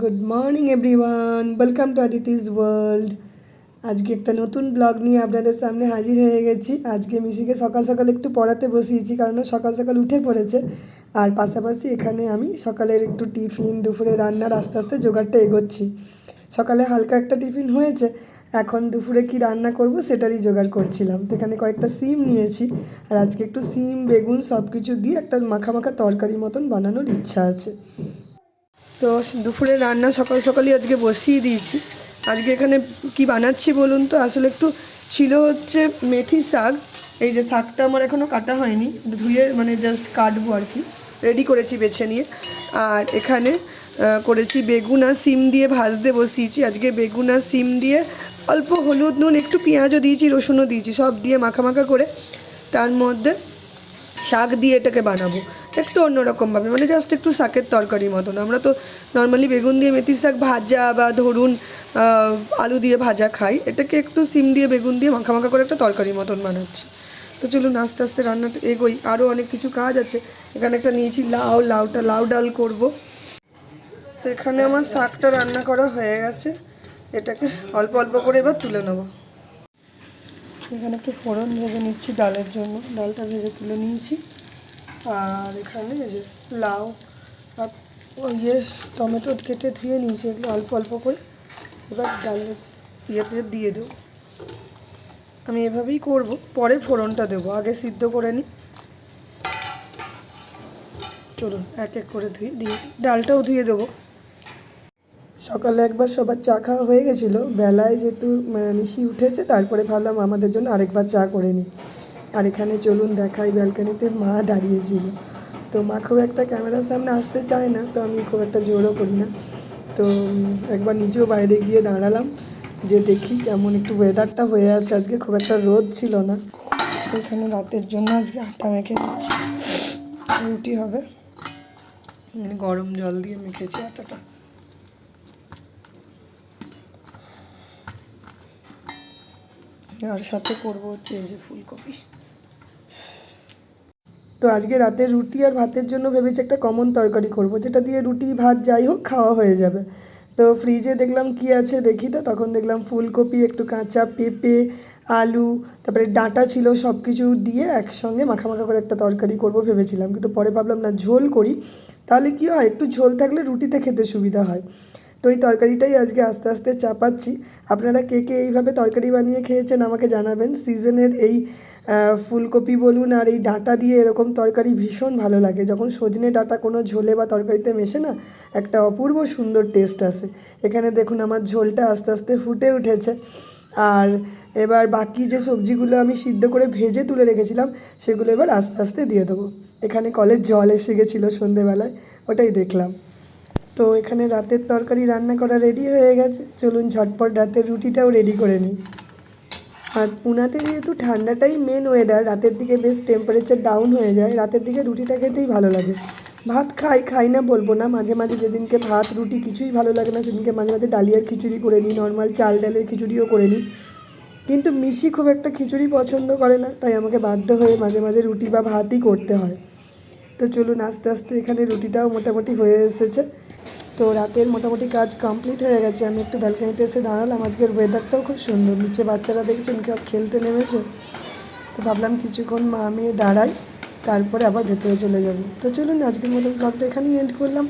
Good morning everyone welcome to Aditi's world আজকে একটা নতুন ব্লগ নিয়ে আপনাদের সামনে হাজির হয়ে গেছি। আজকে মিশিকে সকাল সকাল একটু পড়াতে বসিয়েছি, কারণ সকাল সকাল উঠে পড়েছে। আর পাশাপাশি এখানে আমি সকালের একটু টিফিন, দুপুরে রান্নার আস্তে আস্তে জোগাড়টা এগোচ্ছি। সকালে হালকা একটা টিফিন হয়েছে, এখন দুপুরে কি রান্না করব সেটারই জোগাড় করছিলাম। তো এখানে কয়েকটা সিম নিয়েছি, আর আজকে একটু সিম, বেগুন সব কিছু দিয়ে একটা মাখা মাখা তরকারি মতন বানানোর ইচ্ছা আছে। তো দুপুরে রান্না সকাল সকালই আজকে বসিয়ে দিয়েছি। আজকে এখানে কি বানাচ্ছি বলুন তো? আসলে একটু ছিল হচ্ছে মেথি শাক। এই যে শাকটা আমার এখনও কাটা হয়নি। ধুয়ে মানে জাস্ট কাটবো আর কি। রেডি করেছি বেছে নিয়ে। আর এখানে করেছি বেগুন আর সিম দিয়ে ভাজতে বসিয়েছি। আজকে বেগুন আর সিম দিয়ে অল্প হলুদ নুন, একটু পেঁয়াজও দিয়েছি, রসুনও দিয়েছি, সব দিয়ে মাখা মাখা করে তার মধ্যে শাক দিয়ে এটাকে বানাবো। একটু অন্যরকমভাবে মানে জাস্ট একটু শাকের তরকারি মতন। আমরা তো নর্মালি বেগুন দিয়ে মেথি শাক ভাজা বা ধরুন আলু দিয়ে ভাজা খাই, এটাকে একটু সিম দিয়ে বেগুন দিয়ে মাখা মাখা করে একটা তরকারি মতন বানাচ্ছি। তো চলুন আস্তে আস্তে রান্নাটা এগোই আরও অনেক কিছু কাজ আছে। এখানে একটা নিয়েছি লাউ, লাউটা লাউ ডাল করব। তো এখানে আমার শাকটা রান্না করা হয়ে গেছে, এটাকে অল্প অল্প করে এবার তুলে নেব। এখানে একটু ফোড়ন ভেজে নিচ্ছি ডালের জন্য, ডালটা ভেজে তুলে নিয়েছি। আর এখানে যে লাউ, আর ইয়ে টমেটো কেটে ধুয়ে নিয়েছি এগুলো অল্প অল্প করে। এবার ডালের ইয়েতে দিয়ে দেবো। আমি এভাবেই করব, পরে ফোড়নটা দেবো, আগে সিদ্ধ করে নিই। চলুন, এক এক করে ধুয়ে দিয়ে ডালটাও ধুয়ে দেবো। সকালে একবার সবার চা খাওয়া হয়ে গেছিল, বেলায় যেহেতু মিশি উঠেছে, তারপরে ভাবলাম আমাদের জন্য আরেকবার চা করে নিই। আর এখানে চলুন দেখাই ব্যালকানিতে মা দাঁড়িয়েছিল। তো মা খুব একটা ক্যামেরার সামনে আসতে চায় না, তো আমি খুব একটা জোরও করি না। তো একবার নিজেও বাইরে গিয়ে দাঁড়ালাম, যে দেখি কেমন একটু ওয়েদারটা হয়ে আছে। আজকে খুব একটা রোদ ছিল না। এখানে রাতের জন্য আজকে আটা মেখে দিচ্ছি। রুটি হবে। গরম জল দিয়ে মেখেছি আটাটা। আর সাথে করব হচ্ছে এই যে ফুলকপি। তো আজকে রাতে রুটি আর ভাতের জন্য ভেবেছি একটা কমন তরকারি করব। যেটা দিয়ে রুটি, ভাত যাই হোক, খাওয়া হয়ে যাবে। তো ফ্রিজে দেখলাম কি আছে দেখি তো, তখন দেখলাম ফুলকপি, একটু কাঁচা পেঁপে, আলু, তারপরে ডাঁটা ছিল সব কিছু দিয়ে একসঙ্গে মাখা মাখা করে একটা তরকারি করব ভেবেছিলাম। কিন্তু পরে ভাবলাম, না, ঝোল করি। তাহলে কি হয়, একটু ঝোল থাকলে রুটিতে খেতে সুবিধা হয়। তো এই তরকারিটাই আজকে আস্তে আস্তে চাপাচ্ছি। আপনারা কে কে এইভাবে তরকারি বানিয়ে খেয়েছেন আমাকে জানাবেন। সিজনের এই ফুলকপি বলুন আর এই ডাঁটা দিয়ে এরকম তরকারি ভীষণ ভালো লাগে। যখন সজনে ডাঁটা কোনো ঝোলে বা তরকারিতে মেশে না, একটা অপূর্ব সুন্দর টেস্ট আসে। এখানে দেখুন আমার ঝোলটা আস্তে আস্তে ফুটে উঠেছে। আর এবার বাকি যে সবজিগুলো আমি সিদ্ধ করে ভেজে তুলে রেখেছিলাম, সেগুলো এবার আস্তে আস্তে দিয়ে দেবো। এখানে কলের জল এসে গেছিল সন্ধেবেলায়, ওটাই দেখলাম। তো এখানে রাতের তরকারি রান্না করা রেডি হয়ে গেছে। চলুন ঝটপট রাতের রুটিটাও রেডি করে নিই। আর পুনাতে যেহেতু ঠান্ডাটাই মেন ওয়েদার রাতের দিকে বেশ টেম্পারেচার ডাউন হয়ে যায়, রাতের দিকে রুটিটা খেতেই ভালো লাগে। ভাত খাই খাই না বলব না, মাঝে মাঝে যেদিনকে ভাত, রুটি কিছুই ভালো লাগে না, সেদিনকে মাঝে মাঝে ডালিয়ার খিচুড়ি করে নিই নর্মাল চাল ডালের খিচুড়িও করে নিই। কিন্তু মিশি খুব একটা খিচুড়ি পছন্দ করে না, তাই আমাকে বাধ্য হয়ে মাঝে মাঝে রুটি বা ভাতই করতে হয়। তো চলুন আস্তে আস্তে এখানে রুটিটাও মোটামুটি হয়ে এসেছে। তো রাতের মোটামুটি কাজ কমপ্লিট হয়ে গেছে। আমি একটু ব্যালকানিতে এসে দাঁড়ালাম। আজকের ওয়েদারটাও খুব সুন্দর। নিচে বাচ্চারা দেখছেন কেউ খেলতে নেমেছে? তো ভাবলাম কিছুক্ষণ মা আমি দাঁড়াই, তারপরে আবার ভেতরে চলে যাব। তো চলুন, আজকের মতন ব্লগটা এখানেই এন্ড করলাম।